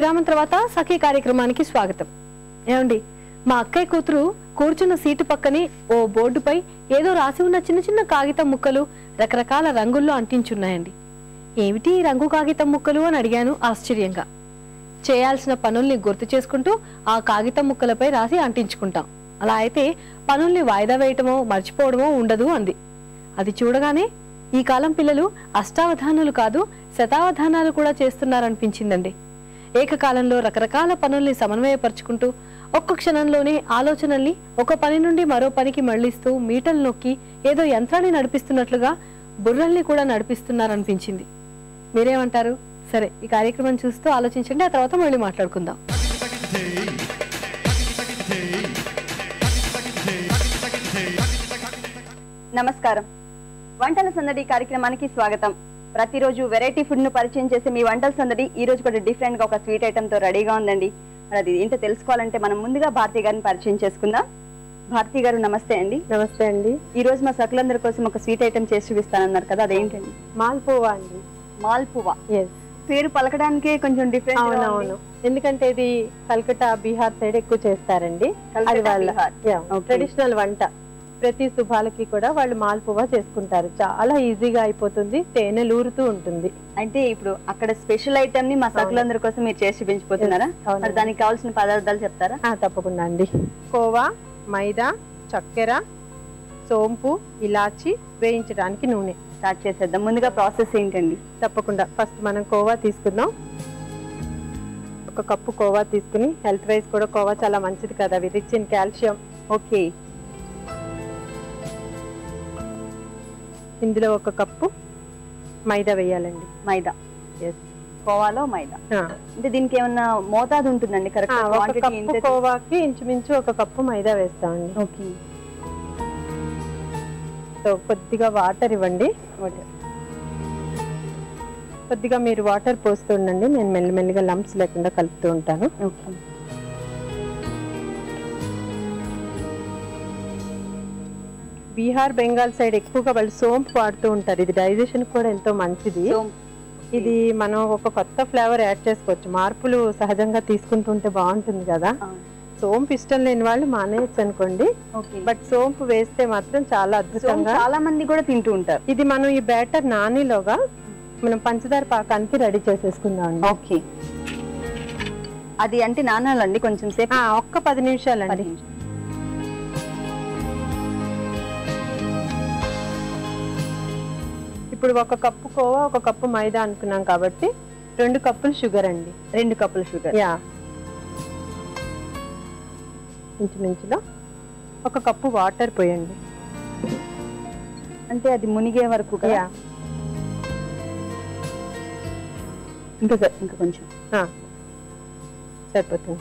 విరామం తర్వాత సఖీ కార్యక్రమానికి స్వాగతం. ఏమండి మా అక్కయ్య కూతురు కూర్చున్న సీటు పక్కనే ఓ బోర్డుపై ఏదో రాసి ఉన్న చిన్న చిన్న కాగితం ముక్కలు రకరకాల రంగుల్లో అంటించున్నాయండి. ఏమిటి రంగు కాగితం ముక్కలు అని అడిగాను ఆశ్చర్యంగా. చేయాల్సిన పనుల్ని గుర్తు చేసుకుంటూ ఆ కాగితం ముక్కలపై రాసి అంటించుకుంటాం. అలా అయితే పనుల్ని వాయిదా వేయటమో మర్చిపోవడమో ఉండదు అంది. అది చూడగానే ఈ కాలం పిల్లలు అష్టావధానాలు కాదు శతావధానాలు కూడా చేస్తున్నారనిపించిందండి. ఏకకాలంలో రకరకాల పనుల్ని సమన్వయపరుచుకుంటూ ఒక్క క్షణంలోనే ఆలోచనల్ని ఒక పని నుండి మరో పనికి మళ్ళిస్తూ మీటలు నొక్కి ఏదో యంత్రాన్ని నడిపిస్తున్నట్లుగా బుర్రల్ని కూడా నడిపిస్తున్నారనిపించింది. మీరేమంటారు? సరే ఈ కార్యక్రమం చూస్తూ ఆలోచించండి ఆ తర్వాత మళ్ళీ మాట్లాడుకుందాం. నమస్కారం. వంటల సందడి కార్యక్రమానికి స్వాగతం. ప్రతిరోజు వెరైటీ ఫుడ్ను పరిచయం చేసే మీ వంటల సందడి ఈ రోజు కూడా డిఫరెంట్గా ఒక స్వీట్ ఐటమ్తో రెడీగా ఉందండి. మరి అది ఏంటో తెలుసుకోవాలంటే మనం ముందుగా భారతి గారిని పరిచయం చేసుకుందాం. భారతి గారు నమస్తే అండి. నమస్తే అండి. ఈ రోజు మా సకులందరి కోసం ఒక స్వీట్ ఐటమ్ చేసి చూపిస్తానన్నారు కదా అదేంటండి మాల్పోవా అండి. మాల్పువా. పేరు పలకడానికే కొంచెం డిఫరెంట్ అవునవును. ఎందుకంటే ఇది కల్కటా బీహార్ సైడ్ ఎక్కువ చేస్తారండి. అది వాళ్ళ. ట్రెడిషనల్ వంట. ప్రతి శుభాలకి కూడా వాళ్ళు మాల్పువా చేసుకుంటారు. చాలా ఈజీగా అయిపోతుంది. తేనె లూరుతూ ఉంటుంది. అంటే ఇప్పుడు అక్కడ స్పెషల్ ఐటమ్ని మా సకులందరి కోసం మీరు చేసి. మరి దానికి కావాల్సిన పదార్థాలు చెప్తారా? తప్పకుండా అండి. కోవా మైదా చక్కెర సోంపు ఇలాచి వేయించడానికి నూనె. స్టార్ట్ చేసేద్దాం. ముందుగా ప్రాసెస్ ఏంటండి? తప్పకుండా. ఫస్ట్ మనం కోవా తీసుకుందాం. ఒక కప్పు కోవా తీసుకుని హెల్త్ వైజ్ కూడా కోవా చాలా మంచిది కదా with rich in calcium. Okay. ఇందులో ఒక కప్పు మైదా వేయాలండి. మైదా. ఎస్ కోవాలో మైదా. అంటే దీనికి ఏమన్నా మోతాదు ఉంటుందండి కరెక్ట్ కప్పు కోవాకి ఇంచుమించు ఒక కప్పు మైదా వేస్తామండి. ఓకే. సో కొద్దిగా వాటర్ ఇవ్వండి. కొద్దిగా మీరు వాటర్ పోస్తూ ఉండండి నేను మెల్లిమెల్లిగా లంప్స్ లేకుండా కలుపుతూ ఉంటాను. ఓకే. బీహార్ బెంగాల్ సైడ్ ఎక్కువగా వాళ్ళు సోంపు వాడుతూ ఉంటారు. ఇది డైజెషన్ కూడా ఎంతో మంచిది. ఇది మనం ఒక కొత్త ఫ్లేవర్ యాడ్ చేసుకోవచ్చు. మార్పులు సహజంగా తీసుకుంటుంటే బాగుంటుంది కదా. సోంపు ఇష్టం లేని వాళ్ళు మానేయచ్చు అనుకోండి. బట్ సోంపు వేస్తే మాత్రం చాలా అద్భుతంగా చాలా మంది కూడా తింటూ ఉంటారు. ఇది మనం ఈ బ్యాటర్ నానిలోగా మనం పంచదార పాకానికి రెడీ చేసేసుకుందాం అండి ఓకే. అది అంటే నానాలండి కొంచెం సేపు? ఆ, ఒక్క పది నిమిషాలండి. ఇప్పుడు ఒక కప్పు కోవా ఒక కప్పు మైదా అనుకున్నాం కాబట్టి రెండు కప్పులు షుగర్ అండి. రెండు కప్పుల షుగర్. యా. ఇంచుమించులో ఒక కప్పు వాటర్ పోయండి. అంటే అది మునిగే వరకు కదా? యా. ఇంకా సార్ ఇంకా కొంచెం. సరిపోతుంది.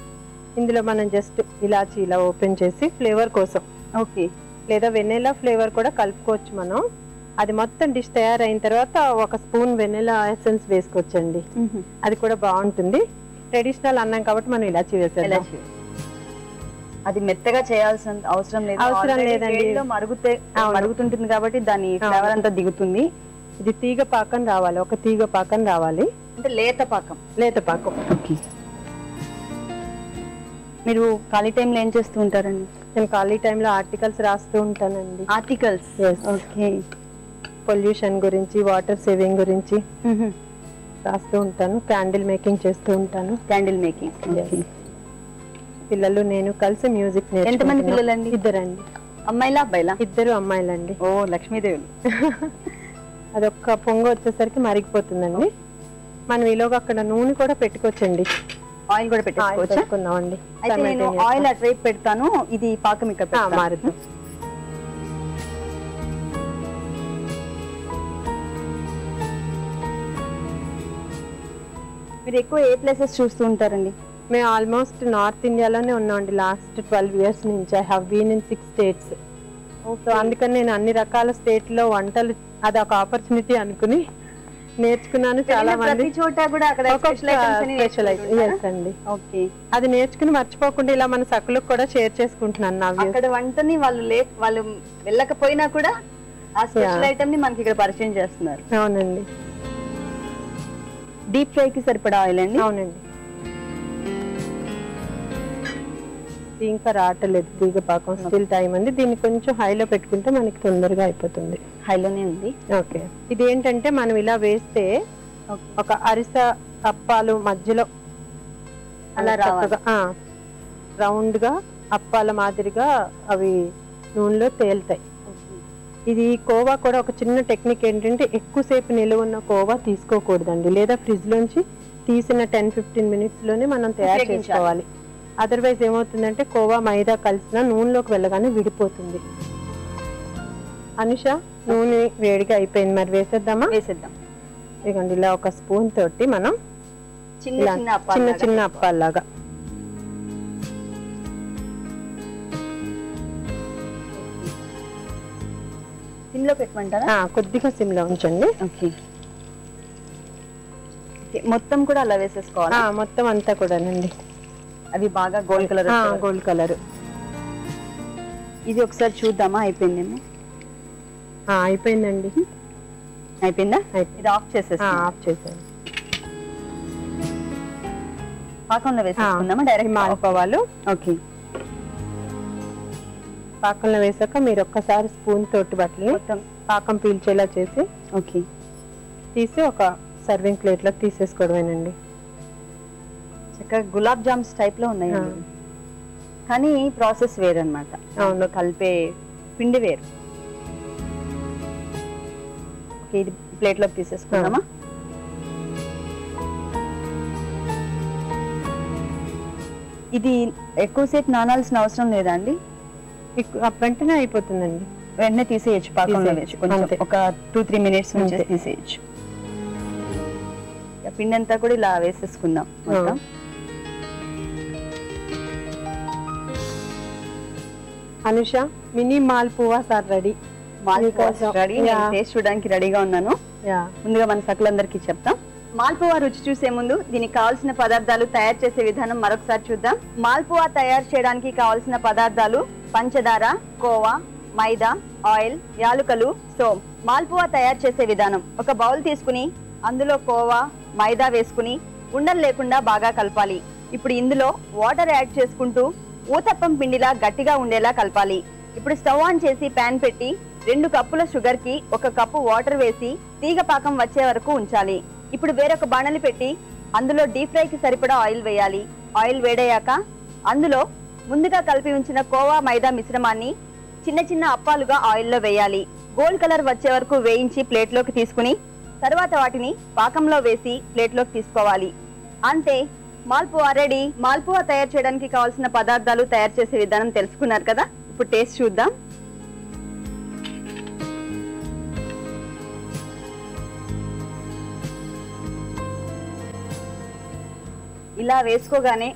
ఇందులో మనం జస్ట్ ఇలాచి ఇలా ఓపెన్ చేసి ఫ్లేవర్ కోసం. ఓకే. లేదా వెన్నెలా ఫ్లేవర్ కూడా కలుపుకోవచ్చు మనం. అది మొత్తం డిష్ తయారైన తర్వాత ఒక స్పూన్ వెన్నెలా ఎసెన్స్ వేసుకోవచ్చండి. అది కూడా బాగుంటుంది. ట్రెడిషనల్ అన్నాం కాబట్టి మనం ఇలాచి వేసేద్దాం. ఎలాచి. అది మెత్తగా చేయాల్సిన అవసరం లేదు. అవసరం లేదండి. మరుగుతే. మరుగుతుంటుంది కాబట్టి దాని ఫ్లేవర్ అంతా దిగుతుంది. ఇది తీగ పాకం రావాలి. ఒక తీగ పాకం రావాలి. అంటే లేత పాకం. లేత పాకం. మీరు ఖాళీ టైంలో ఏం చేస్తూ ఉంటారండి? నేను ఖాళీ టైంలో ఆర్టికల్స్ రాస్తూ ఉంటానండి. ఆర్టికల్స్? Yes. ఓకే. పొల్యూషన్ గురించి వాటర్ సేవింగ్ గురించి రాస్తూ ఉంటాను క్యాండిల్ మేకింగ్ చేస్తూ ఉంటాను. Candle making. పిల్లలు నేను కలిసి మ్యూజిక్ ఎంతమంది పిల్లలండి? ఇద్దరండి. అమ్మాయిలా అబ్బాయిలా? ఇద్దరు అమ్మాయిలండి. ఓ లక్ష్మీదేవులు అదొక్క పొంగ వచ్చేసరికి మరిగిపోతుందండి. మనం ఈలోగా అక్కడ నూనె కూడా పెట్టుకోవచ్చండి. ఆయిల్ కూడా గా. ఆయిల్ అటువైపు పెడతాను ఇది పాకం ఇక్కడ ఆ, మీరు ఎక్కువ ఏ ప్లేసెస్ చూస్తూ ఉంటారండి? మేము ఆల్మోస్ట్ నార్త్ ఇండియాలోనే ఉన్నామండి. లాస్ట్ ట్వెల్వ్ ఇయర్స్ నుంచి I have been in six states. So అందుకని నేను అన్ని రకాల స్టేట్లో వంటలు అది ఒక ఆపర్చునిటీ అనుకుని నేర్చుకున్నాను చాలా మంది. చోట కూడా అక్కడ స్పెషల్ ఐటమ్స్ అని స్పెషల్ నేర్చుకుంటుంటారా? ఎస్ అండి. ఓకే. అది నేర్చుకుని మర్చిపోకుండా ఇలా మన సకులకు కూడా షేర్ చేసుకుంటున్నాను నా. అక్కడ వంటని వాళ్ళు లే వాళ్ళు వెళ్ళకపోయినా కూడా ఆ స్పెషల్. ఐటమ్ని మనకి ఇక్కడ పరిచయం చేస్తున్నారు. అవునండి. డీప్ ఫ్రై కి సరిపడా ఆయిల్ అండి? అవునండి. ఇంకా రాటలేదు తీగ పాకం స్టిల్ టైం అండి. దీన్ని కొంచెం హైలో పెట్టుకుంటే మనకి తొందరగా అయిపోతుంది. హైలోనే ఉంది. ఓకే. ఇది ఏంటంటే మనం ఇలా వేస్తే ఒక అరిస అప్పాలు మధ్యలో అలా రౌండ్గా అప్పాల మాదిరిగా అవి నూనెలో తేలుతాయి. ఇది కోవా కూడా ఒక చిన్న టెక్నిక్ ఏంటంటే ఎక్కువసేపు నిలువ ఉన్న కోవా తీసుకోకూడదండి. లేదా ఫ్రిడ్జ్ లోంచి తీసిన టెన్ ఫిఫ్టీన్ మినిట్స్లోనే మనం తయారు. చేసుకోవాలి. అదర్వైజ్ ఏమవుతుందంటే కోవా మైదా కలిసిన నూనెలోకి వెళ్ళగానే విడిపోతుంది. అనుష నూనె వేడిగా అయిపోయింది. మరి వేసేద్దామా? వేసేద్దాం. ఇదిగోండి ఇలా ఒక స్పూన్ తోటి మనం చిన్న చిన్న. అప్పాల్లాగా సిమ్లో పెట్టమంటారా? కొద్దిగా సిమ్లో ఉంచండి. ఓకే. మొత్తం కూడా అలా వేసేసుకోవాలి? మొత్తం అంతా కూడానండి. అవి బాగా గోల్డ్ కలర్ గోల్డ్ కలర్. ఇది ఒకసారి చూద్దామా? అయిపోయిందేమో? అయిపోయిందండి. అయిపోయిందా? ఇది ఆఫ్ చేసేస్తా ఆఫ్ చేసాను పాకంలో వేసేసుకుందామా? Direct మాలిపోవాలు okay. పాకంలో వేసాక మీరు ఒక్కసారి స్పూన్ తోటి బట్టలు మొత్తం. పాకం పీల్చేలా చేసి ఓకే. తీసి ఒక సర్వింగ్ ప్లేట్లో తీసేసుకోవడమేనండి. చక్కగా గులాబ్ జామ్స్ టైప్లో ఉన్నాయి. కానీ ప్రాసెస్ వేరన్నమాట. అవును. కలిపే పిండి వేరు. ఇది ప్లేట్లోకి తీసేసుకుందామా ఇది ఎక్కువసేపు నానాల్సిన అవసరం లేదా అండి? వెంటనే అయిపోతుందండి. వెంటనే తీసేయచ్చు పాకంలో వేసి కొంచెం. ఒక టూ త్రీ మినిట్స్ నుంచి. తీసేయచ్చు. పిండి అంతా కూడా ఇలా వేసేసుకుందాం మొత్తం. Anusha mini malpua sir ready. మీకోసం. రెడీ. టేస్ట్ చూడడానికి రెడీగా ఉన్నాను. యా. ముందుగా మన సకులందరికీ చెప్తాం. మాల్పువా రుచి చూసే ముందు దీనికి కావాల్సిన పదార్థాలు తయారు చేసే విధానం మరొకసారి చూద్దాం. మాల్పువా తయారు చేయడానికి కావాల్సిన పదార్థాలు పంచదార కోవా మైదా ఆయిల్ యాలుకలు సోమ్. మాల్పువా తయారు చేసే విధానం. ఒక బౌల్ తీసుకుని అందులో కోవా మైదా వేసుకుని ఉండలు లేకుండా బాగా కలపాలి. ఇప్పుడు ఇందులో వాటర్ యాడ్ చేసుకుంటూ ఊతప్పం పిండిలా గట్టిగా ఉండేలా కలపాలి. ఇప్పుడు స్టవ్ ఆన్ చేసి పాన్ పెట్టి రెండు కప్పుల షుగర్కి ఒక కప్పు వాటర్ వేసి తీగ పాకం వచ్చే వరకు ఉంచాలి. ఇప్పుడు వేరొక బాణలి పెట్టి అందులో డీప్ ఫ్రైకి సరిపడా ఆయిల్ వేయాలి. ఆయిల్ వేడయ్యాక అందులో ముందుగా కలిపి ఉంచిన కోవా మైదా మిశ్రమాన్ని చిన్న చిన్న అప్పాలుగా ఆయిల్లో వేయాలి. గోల్డ్ కలర్ వచ్చే వరకు వేయించి ప్లేట్లోకి తీసుకుని తర్వాత వాటిని పాకంలో వేసి ప్లేట్లోకి తీసుకోవాలి. అంతే మాల్పువా రెడీ. మాల్పువా తయారు చేయడానికి కావాల్సిన పదార్థాలు తయారు చేసే విధానం తెలుసుకున్నారు కదా? ఇప్పుడు టేస్ట్ చూద్దాం. ఇలా వేసుకోగానే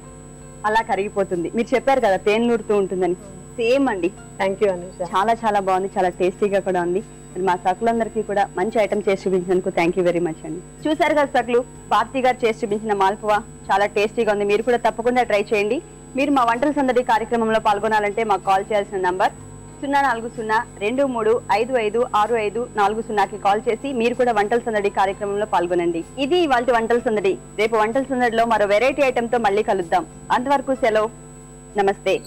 అలా కరిగిపోతుంది. మీరు చెప్పారు కదా తేనె నూరుతూ ఉంటుందని. సేమ్ అండి. థ్యాంక్ యూ అనుష చాలా చాలా బాగుంది. చాలా టేస్టీగా కూడా ఉంది. మరి మా సకులందరికీ కూడా మంచి ఐటమ్ చేసి చూపించినందుకు థ్యాంక్ యూ వెరీ మచ్ అండి. చూసారు కదా సకులు భారతి గారు చేసి చూపించిన మాల్పువా? చాలా టేస్టీగా ఉంది. మీరు కూడా తప్పకుండా ట్రై చేయండి. మీరు మా వంటల సందడి కార్యక్రమంలో పాల్గొనాలంటే మాకు కాల్ చేయాల్సిన నంబర్ సున్నా నాలుగు సున్నా రెండు మూడు ఐదు ఐదు ఆరు ఐదు నాలుగు సున్నాకి కాల్ చేసి మీరు కూడా వంటల సందడి కార్యక్రమంలో పాల్గొనండి. ఇది ఇవాళ వంటల సందడి. రేపు వంటల సందడిలో మరో వెరైటీ ఐటమ్తో మళ్ళీ కలుద్దాం. అంతవరకు సెలవు. నమస్తే.